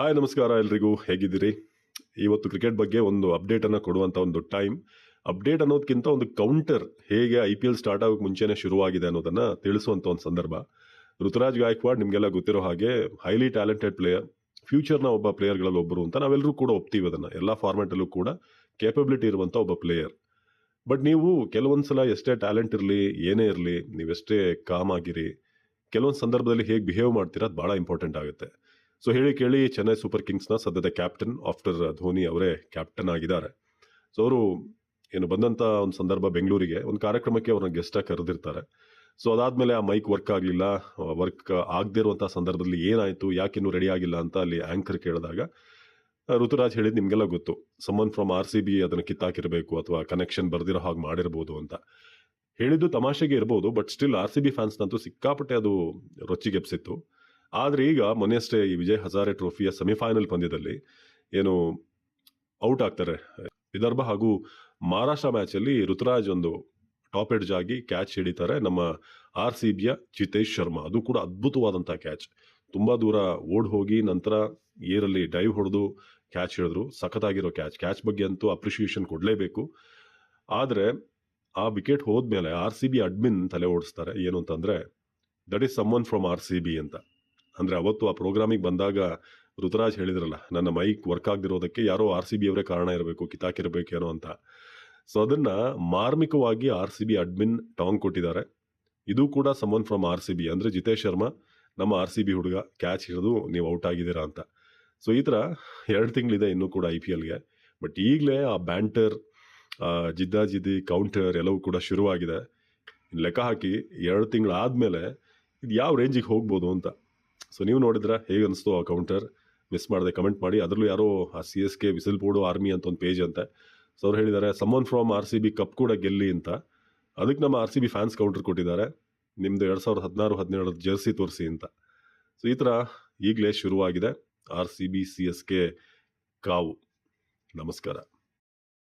Hi, ನಮಸ್ಕಾರ ಎಲ್ರಿಗೂ. ಹೇಗಿದ್ದೀರಿ? ಇವತ್ತು ಕ್ರಿಕೆಟ್ ಬಗ್ಗೆ ಒಂದು ಅಪ್ಡೇಟನ್ನು ಕೊಡುವಂಥ ಒಂದು ಟೈಮ್ ಅಪ್ಡೇಟ್ ಅನ್ನೋದಕ್ಕಿಂತ ಒಂದು ಕೌಂಟರ್ ಹೇಗೆ ಐ ಪಿ ಎಲ್ ಸ್ಟಾರ್ಟ್ ಆಗೋಕ್ಕೆ ಮುಂಚೆನೇ ಶುರುವಾಗಿದೆ ಅನ್ನೋದನ್ನು ತಿಳಿಸುವಂಥ ಒಂದು ಸಂದರ್ಭ. ಋತುರಾಜ್ ಗಾಯಕ್ವಾಡ್ ನಿಮಗೆಲ್ಲ ಗೊತ್ತಿರೋ ಹಾಗೆ ಹೈಲಿ ಟ್ಯಾಲೆಂಟೆಡ್ ಪ್ಲೇಯರ್ ಫ್ಯೂಚರ್ನ ಒಬ್ಬ ಪ್ಲೇಯರ್ಗಳಲ್ಲಿ ಒಬ್ಬರು ಅಂತ ನಾವೆಲ್ಲರೂ ಕೂಡ ಒಪ್ತೀವಿ ಅದನ್ನು. ಎಲ್ಲ ಫಾರ್ಮ್ಯಾಟಲ್ಲೂ ಕೂಡ ಕೇಪಬಿಲಿಟಿ ಇರುವಂಥ ಒಬ್ಬ ಪ್ಲೇಯರ್ ಬಟ್ ನೀವು ಕೆಲವೊಂದು ಸಲ ಎಷ್ಟೇ ಟ್ಯಾಲೆಂಟ್ ಇರಲಿ, ಏನೇ ಇರಲಿ, ನೀವೆಷ್ಟೇ ಕಾಮ್ ಆಗಿರಿ, ಕೆಲವೊಂದು ಸಂದರ್ಭದಲ್ಲಿ ಹೇಗೆ ಬಿಹೇವ್ ಮಾಡ್ತೀರಾ ಅದು ಭಾಳ ಇಂಪಾರ್ಟೆಂಟ್ ಆಗುತ್ತೆ. ಸೊ ಹೇಳಿ ಕೇಳಿ, ಚೆನ್ನೈ ಸೂಪರ್ ಕಿಂಗ್ಸ್ನ ಸದ್ಯದ ಕ್ಯಾಪ್ಟನ್ ಆಫ್ಟರ್ ಧೋನಿ ಅವರೇ ಕ್ಯಾಪ್ಟನ್ ಆಗಿದ್ದಾರೆ. ಸೊ ಅವರು ಏನು ಬಂದಂಥ ಒಂದು ಸಂದರ್ಭ ಬೆಂಗಳೂರಿಗೆ, ಒಂದು ಕಾರ್ಯಕ್ರಮಕ್ಕೆ ಅವ್ರನ್ನ ಗೆಸ್ಟಾಗಿ ಕರೆದಿರ್ತಾರೆ. ಸೊ ಅದಾದಮೇಲೆ ಆ ಮೈಕ್ ವರ್ಕ್ ಆಗಲಿಲ್ಲ ವರ್ಕ್ ಆಗದೇ ಇರುವಂಥ ಸಂದರ್ಭದಲ್ಲಿ ಏನಾಯಿತು ಯಾಕಿನ್ನೂ ರೆಡಿ ಆಗಿಲ್ಲ ಅಂತ ಅಲ್ಲಿ ಆ್ಯಂಕರ್ ಕೇಳಿದಾಗ, ಋತುರಾಜ್ ಹೇಳಿದ್ ನಿಮಗೆಲ್ಲ ಗೊತ್ತು. Summon from R C B ಅದನ್ನು ಕಿತ್ತಾಕಿರಬೇಕು ಅಥವಾ ಕನೆಕ್ಷನ್ ಬರ್ದಿರೋ ಹಾಗೆ ಮಾಡಿರ್ಬೋದು ಅಂತ. ಹೇಳಿದ್ದು ತಮಾಷೆಗೆ ಇರ್ಬೋದು but still R C B ಫ್ಯಾನ್ಸ್ನಂತೂ ಸಿಕ್ಕಾಪಟ್ಟೆ ಅದು ರೊಚ್ಚಿಗೆಪ್ಸಿತ್ತು ಆದರೆ ಈಗ ಮೊನ್ನೆಯಷ್ಟೇ ಈ ವಿಜಯ್ ಹಜಾರೆ ಟ್ರೋಫಿಯ ಸೆಮಿಫೈನಲ್ ಪಂದ್ಯದಲ್ಲಿ ಏನು ಔಟ್ ಆಗ್ತಾರೆ. ವಿದರ್ಭ ಹಾಗೂ ಮಹಾರಾಷ್ಟ್ರ ಮ್ಯಾಚಲ್ಲಿ ಋತುರಾಜ್ ಒಂದು ಟಾಪ್ ಎಡ್ಜ್ ಆಗಿ ಕ್ಯಾಚ್ ಹಿಡಿತಾರೆ. ನಮ್ಮ ಆರ್ ಸಿ ಬಿಯ ಜಿತೇಶ್ ಶರ್ಮಾ. ಅದು ಕೂಡ ಅದ್ಭುತವಾದಂಥ ಕ್ಯಾಚ್ ತುಂಬ ದೂರ ಓಡ್ ಹೋಗಿ ನಂತರ ಏರಲ್ಲಿ ಡೈವ್ ಹೊಡೆದು ಕ್ಯಾಚ್ ಹಿಡಿದ್ರು. ಸಖತ್ತಾಗಿರೋ ಕ್ಯಾಚ್ ಕ್ಯಾಚ್ ಬಗ್ಗೆ ಅಂತೂ ಅಪ್ರಿಷಿಯೇಷನ್ ಕೊಡಲೇಬೇಕು. ಆದರೆ ಆ ವಿಕೆಟ್ ಹೋದ್ಮೇಲೆ ಆರ್ ಸಿ ಬಿ ಅಡ್ಮಿನ್ ತಲೆ ಓಡಿಸ್ತಾರೆ. ಏನು ಅಂತಂದರೆ that is summon from R C B ಅಂತ. ಅಂದರೆ ಅವತ್ತು ಆ ಪ್ರೋಗ್ರಾಮಿಗೆ ಬಂದಾಗ ಋತುರಾಜ್ ಹೇಳಿದ್ರಲ್ಲ, ನನ್ನ ಮೈಕ್ ವರ್ಕ್ ಆಗದಿರೋದಕ್ಕೆ ಯಾರೋ ಆರ್ ಸಿ ಬಿ ಅವರೇ ಕಾರಣ ಇರಬೇಕು ಕಿತಾಕಿರಬೇಕೇನೋ ಅಂತ. ಸೊ ಅದನ್ನು ಮಾರ್ಮಿಕವಾಗಿ ಆರ್ ಸಿ ಬಿ ಅಡ್ಮಿನ್ ಟಾಂಗ್ ಕೊಟ್ಟಿದ್ದಾರೆ. ಇದು ಕೂಡ summon from R C B, ಅಂದರೆ ಜಿತೇಶ್ ಶರ್ಮಾ, ನಮ್ಮ ಆರ್ ಸಿ ಬಿ ಹುಡುಗ ಕ್ಯಾಚ್ ಹಿಡಿದು ನೀವು ಔಟ್ ಆಗಿದ್ದೀರಾ ಅಂತ. ಸೊ ಈ ಥರ ಎರಡು ತಿಂಗಳಿದೆ ಇನ್ನೂ ಕೂಡ ಐ ಪಿ ಎಲ್ಗೆ ಬಟ್ ಈಗಲೇ ಆ ಬ್ಯಾಂಟರ್ ಜಿದ್ದಾಜಿದ್ದಿ ಕೌಂಟರ್ ಎಲ್ಲವೂ ಕೂಡ ಶುರುವಾಗಿದೆ. ಲೆಕ್ಕ ಹಾಕಿ ಎರಡು ತಿಂಗಳಾದಮೇಲೆ ಇದು ಯಾವ ರೇಂಜಿಗೆ ಹೋಗ್ಬೋದು ಅಂತ. ಸೊ ನೀವು ನೋಡಿದ್ರೆ ಹೇಗೆ ಅನಿಸ್ತು ಆ ಕೌಂಟರ್ ಮಿಸ್ ಮಾಡದೆ ಕಮೆಂಟ್ ಮಾಡಿ. ಅದರಲ್ಲೂ ಯಾರೋ ಆ C S K whistle board army ಅಂತ ಒಂದು ಪೇಜ್ ಅಂತೆ. ಸೊ ಅವ್ರು ಹೇಳಿದ್ದಾರೆ summon from R C B cup ಕೂಡ ಗೆಲ್ಲಿ ಅಂತ. ಅದಕ್ಕೆ ನಮ್ಮ R C B fans counter ಕೊಟ್ಟಿದ್ದಾರೆ. ನಿಮ್ಮದು ಎರಡು ಸಾವಿರದ ಹದಿನಾರು, ಹದಿನೇಳರ ಜರ್ಸಿ ತೋರಿಸಿ ಅಂತ. ಸೊ ಈ ಥರ ಈಗಲೇ ಶುರುವಾಗಿದೆ R C B C S K ಕಾವು. ನಮಸ್ಕಾರ.